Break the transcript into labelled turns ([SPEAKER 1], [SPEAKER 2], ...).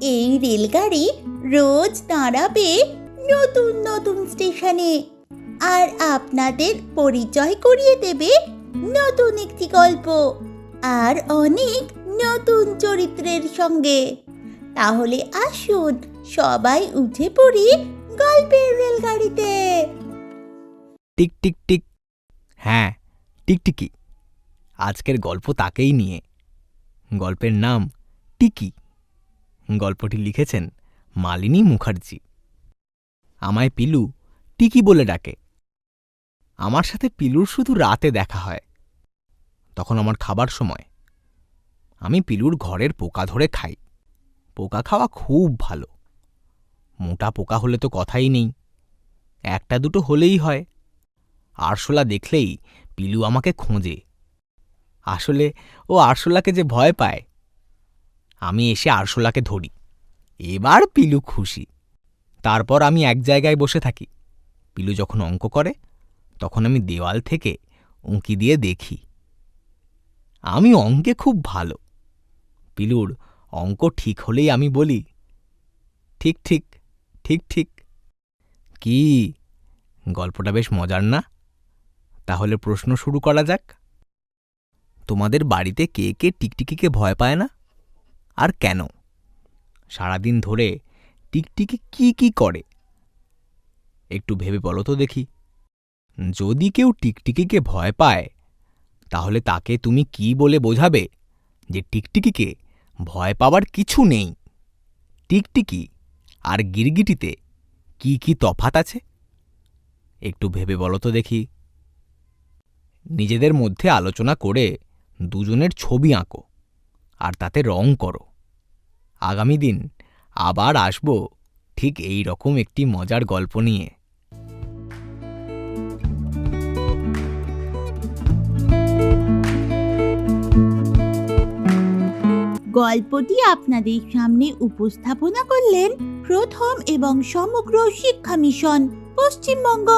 [SPEAKER 1] এই রেলগাড়ি রোজ দাঁড়াবে নতুন নতুন স্টেশনে আর আপনাদের পরিচয় করিয়ে দেবে নতুন একটি গল্প আর অনেক নতুন চরিত্রের সঙ্গে। তাহলে আসুন সবাই উঠে পড়ি গল্পের রেলগাড়িতে।
[SPEAKER 2] Tick tick tick. হ্যাঁ টিকটিকি আজকের গল্প তাকেই নিয়ে। গল্পের নাম টিকি। গল্পটি লিখেছেন মালিনী মুখার্জি। আমায় পিলু টিকি বলে ডাকে। আমার সাথে পিলুর শুধু রাতে দেখা হয়, তখন আমার খাবার সময়। আমি পিলুর ঘরের পোকা ধরে খাই। পোকা খাওয়া খুব ভালো। মোটা পোকা হলে তো কথাই নেই। একটা দুটো হলেই হয়। আরশোলা দেখলেই পিলু আমাকে খোঁজে। আসলে ও আরশোলাকে যে ভয় পায় আমি এসে আরশোলাকে ধরি। এবার পিলু খুশি। তারপর আমি এক জায়গায় বসে থাকি। পিলু যখন অঙ্ক করে, তখন আমি দেওয়াল থেকে উঁকি দিয়ে দেখি। আমি অঙ্কে খুব ভালো। পিলুর অঙ্ক ঠিক হলেই আমি বলি, ঠিক ঠিক ঠিক ঠিক। কি? গল্পটা বেশ মজার না? তাহলে প্রশ্ন শুরু করা যাক। তোমাদের বাড়িতে কে কে টিকটিকিকে ভয় পায় না? আর কেন? সারাদিন ধরে টিকটিকি কি কি করে? একটু ভেবে বলো তো দেখি। যদি কেউ টিকটিকিকে ভয় পায়, তাহলে তাকে তুমি কি বলে বোঝাবে যে টিকটিকিকে ভয় পাওয়ার কিছু নেই? টিকটিকি আর গিরগিটিতে কি কি তফাত আছে? একটু ভেবে বলো তো দেখি। নিজেদের মধ্যে আলোচনা করে দুজনের ছবি আঁকো আর তাতে রং করো। আগামী দিন আবার আসব ঠিক এই রকম একটি মজার গল্প নিয়ে।
[SPEAKER 1] গল্পটি আপনাদের সামনে উপস্থাপনা করলেন প্রথম এবং সমগ্র শিক্ষা মিশন, পশ্চিমবঙ্গ।